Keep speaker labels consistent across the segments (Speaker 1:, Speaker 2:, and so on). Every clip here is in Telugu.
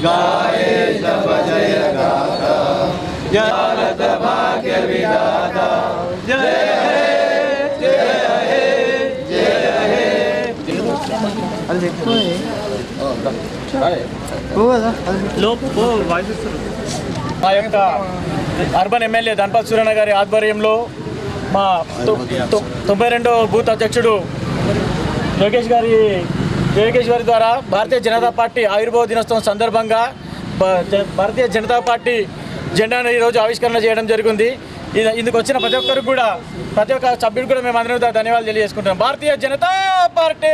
Speaker 1: God. మా యొక్క అర్బన్ ఎమ్మెల్యే ధనపతి సూరణ గారి ఆధ్వర్యంలో మా తొంభై రెండో బూత్ అధ్యక్షుడు యోగేష్ గారి యోగేష్ గారి ద్వారా భారతీయ జనతా పార్టీ ఆవిర్భావ దినోత్సవం సందర్భంగా భా- జ- భారతీయ జనతా పార్టీ జెండాను ఈరోజు ఆవిష్కరణ చేయడం జరిగింది. ఇందుకు వచ్చిన ప్రతి ఒక్కరికి కూడా ప్రతి ఒక్క సభ్యుడు కూడా మేము అందరూ ధన్యవాదాలు తెలియజేసుకుంటున్నాం. Bharatiya Janata Party!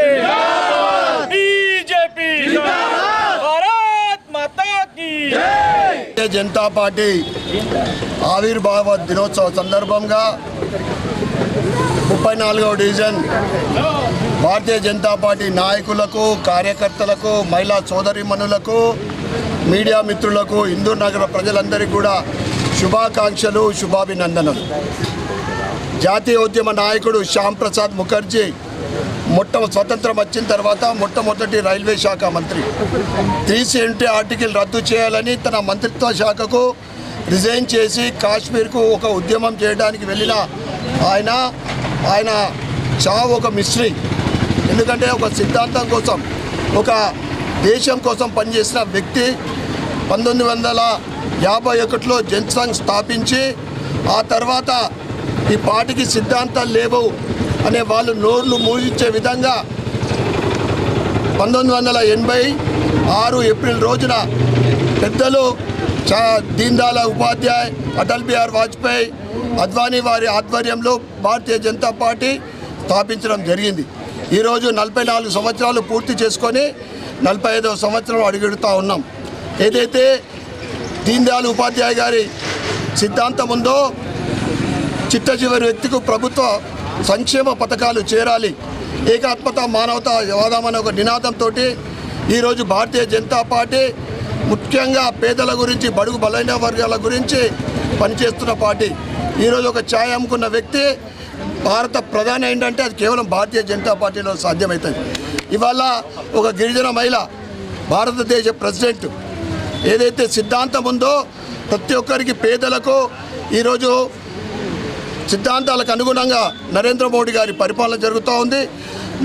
Speaker 1: BJP! Bharat
Speaker 2: Janata Party ఆవిర్భావ దినోత్సవ సందర్భంగా ముప్పై నాలుగవ డివిజన్ భారతీయ జనతా పార్టీ నాయకులకు కార్యకర్తలకు మహిళా సోదరిమణులకు మీడియా మిత్రులకు హిందూ నగర ప్రజలందరికీ కూడా శుభాకాంక్షలు శుభాభినందనలు. జాతీయ ఉద్యమ నాయకుడు శ్యామ్ ప్రసాద్ ముఖర్జీ మొట్ట స్వతంత్రం వచ్చిన తర్వాత మొట్టమొదటి రైల్వే శాఖ మంత్రి. త్రీ సెవెంటీ ఆర్టికల్ రద్దు చేయాలని తన మంత్రిత్వ శాఖకు రిజైన్ చేసి కాశ్మీర్కు ఒక ఉద్యమం చేయడానికి వెళ్ళిన ఆయన ఆయన చావు ఒక మిస్ట్రీ ఎందుకంటే ఒక సిద్ధాంతం కోసం ఒక దేశం కోసం పనిచేసిన వ్యక్తి పంతొమ్మిది వందల యాభై ఒకటిలో జన్సంగ్ స్థాపించి ఆ తర్వాత ఈ పార్టీకి సిద్ధాంతాలు లేవు అనే వాళ్ళు నోర్లు మూయించే విధంగా పంతొమ్మిది వందల ఎనభై ఆరు ఏప్రిల్ రోజున పెద్దలు చా దీన్దాల ఉపాధ్యాయ్ అటల్ బిహార్ వాజ్పేయి అద్వానీ వారి ఆధ్వర్యంలో భారతీయ జనతా పార్టీ స్థాపించడం జరిగింది. ఈరోజు నలభై నాలుగు సంవత్సరాలు పూర్తి చేసుకొని నలభై ఐదవ సంవత్సరం అడుగుడుతూ ఉన్నాం. ఏదైతే దీన్ దయాళ్ ఉపాధ్యాయ గారి సిద్ధాంతం ఉందో చిట్ట చివరి వ్యక్తికి ప్రభుత్వ సంక్షేమ పథకాలు చేరాలి. ఏకాత్మత మానవత వాదామనే ఒక నినాదంతో ఈరోజు భారతీయ జనతా పార్టీ ముఖ్యంగా పేదల గురించి బడుగు బలైన వర్గాల గురించి పనిచేస్తున్న పార్టీ. ఈరోజు ఒక ఛాయ్ అమ్ముకున్న వ్యక్తి భారత ప్రధాని ఏంటంటే అది కేవలం భారతీయ జనతా పార్టీలో సాధ్యమవుతుంది ఇవాళ ఒక గిరిజన మహిళ భారతదేశ ప్రెసిడెంట్ ఏదైతే సిద్ధాంతం ఉందో ప్రతి ఒక్కరికి పేదలకు ఈరోజు సిద్ధాంతాలకు అనుగుణంగా నరేంద్ర మోడీ గారి పరిపాలన జరుగుతూ ఉంది.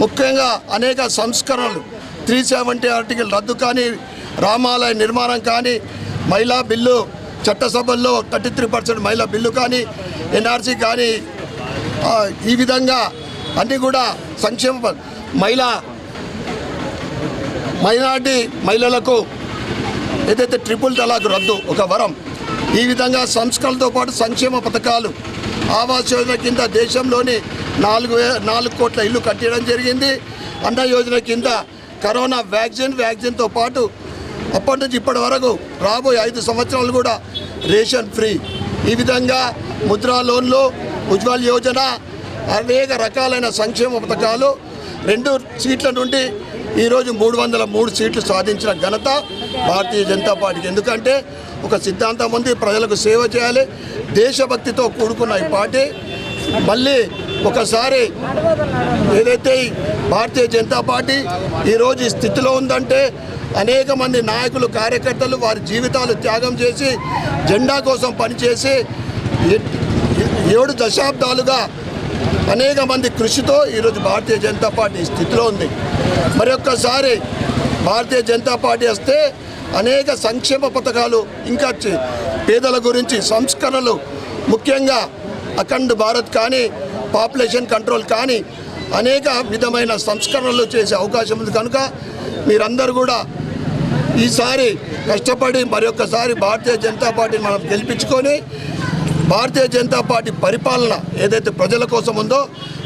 Speaker 2: ముఖ్యంగా అనేక సంస్కరణలు త్రీ సెవెంటీ ఆర్టికల్ రద్దు కానీ రామాలయ నిర్మాణం కానీ మహిళా బిల్లు చట్టసభల్లో థర్టీ త్రీ పర్సెంట్ మహిళా బిల్లు కానీ ఎన్ఆర్సీ కానీ ఈ విధంగా అన్నీ కూడా సంక్షేమ మహిళ మహిళా మైనార్టీ మహిళలకు ఏదైతే ట్రిపుల్ తలాక్ రద్దు ఒక వరం ఈ విధంగా సంస్కరణతో పాటు సంక్షేమ పథకాలు ఆవాస్ యోజన కింద దేశంలోని నాలుగు నాలుగు కోట్ల ఇల్లు కట్టడం జరిగింది. అన్న యోజన కింద కరోనా వ్యాక్సిన్ వ్యాక్సిన్తో పాటు అప్పటి నుంచి ఇప్పటి వరకు రాబోయే ఐదు సంవత్సరాలు కూడా రేషన్ ఫ్రీ. ఈ విధంగా ముద్రా లోన్లు ఉజ్వల్ యోజన అనేక రకాలైన సంక్షేమ పథకాలు రెండు సీట్ల నుండి ఈరోజు మూడు వందల మూడు సీట్లు సాధించిన ఘనత భారతీయ జనతా పార్టీకి. ఎందుకంటే ఒక సిద్ధాంతం ఉంది ప్రజలకు సేవ చేయాలి దేశభక్తితో కూడుకున్న ఈ పార్టీ. మళ్ళీ ఒకసారి ఏదైతే భారతీయ జనతా పార్టీ ఈరోజు ఈ స్థితిలో ఉందంటే అనేక మంది నాయకులు కార్యకర్తలు వారి జీవితాలు త్యాగం చేసి జెండా కోసం పనిచేసి ఏడు దశాబ్దాలుగా అనేక మంది కృషితో ఈరోజు భారతీయ జనతా పార్టీ స్థితిలో ఉంది. మరొక్కసారి భారతీయ జనతా పార్టీ వస్తే అనేక సంక్షేమ పథకాలు ఇంకా పేదల గురించి సంస్కరణలు ముఖ్యంగా అఖండ్ భారత్ కానీ పాపులేషన్ కంట్రోల్ కానీ అనేక విధమైన సంస్కరణలు చేసే అవకాశం ఉంది. కనుక మీరందరూ కూడా ఈసారి కష్టపడి మరొకసారి భారతీయ జనతా పార్టీని మనం గెలిపించుకొని భారతీయ జనతా పార్టీ పరిపాలన ఏదైతే ప్రజల కోసం ఉందో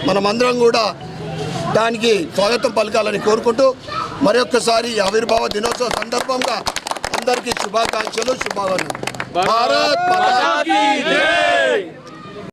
Speaker 2: మనమందరం కూడా దానికి స్వాగతం పలకాలని కోరుకుంటూ మరొకసారి ఈ ఆవిర్భావ దినోత్సవ సందర్భంగా అందరికీ శుభాకాంక్షలు శుభాకాంక్షలు భారత్!